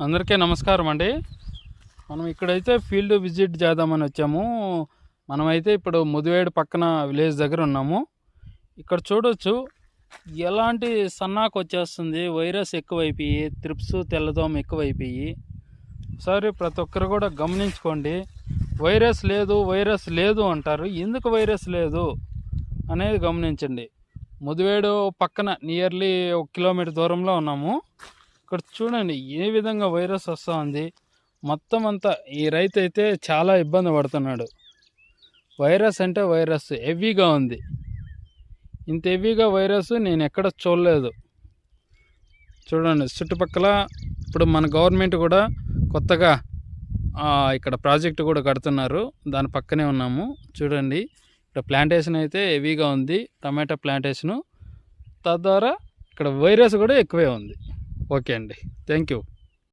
అందరికీ నమస్కారం అండి. మనం ఇక్కడైతే ఫీల్డ్ విజిట్ చేద్దామని వచ్చాము. మనమైతే ఇప్పుడు ముదివేడు పక్కన విలేజ్ దగ్గర ఉన్నాము. ఇక్కడ చూడొచ్చు ఎలాంటి సన్నాకు వచ్చేస్తుంది వైరస్ ఎక్కువైపోయి త్రిప్స్ తెల్లదోమ ఎక్కువైపోయి. ఒకసారి ప్రతి ఒక్కరు కూడా గమనించుకోండి. వైరస్ లేదు వైరస్ లేదు అంటారు. ఎందుకు వైరస్ లేదు అనేది గమనించండి. ముదివేడు పక్కన నియర్లీ ఒక కిలోమీటర్ దూరంలో ఉన్నాము. ఇక్కడ చూడండి ఏ విధంగా వైరస్ వస్తూ ఉంది మొత్తం అంతా ఈ రైతు అయితే చాలా ఇబ్బంది పడుతున్నాడు. వైరస్ అంటే వైరస్ హెవీగా ఉంది. ఇంత హెవీగా వైరస్ నేను ఎక్కడ చూడలేదు. చూడండి చుట్టుపక్కల ఇప్పుడు మన గవర్నమెంట్ కూడా కొత్తగా ఇక్కడ ప్రాజెక్ట్ కూడా కడుతున్నారు. దాని పక్కనే ఉన్నాము. చూడండి ఇక్కడ ప్లాంటేషన్ అయితే హెవీగా ఉంది. Tomato plantation. తద్వారా ఇక్కడ వైరస్ కూడా ఎక్కువే ఉంది. ఓకే అండి. Thank you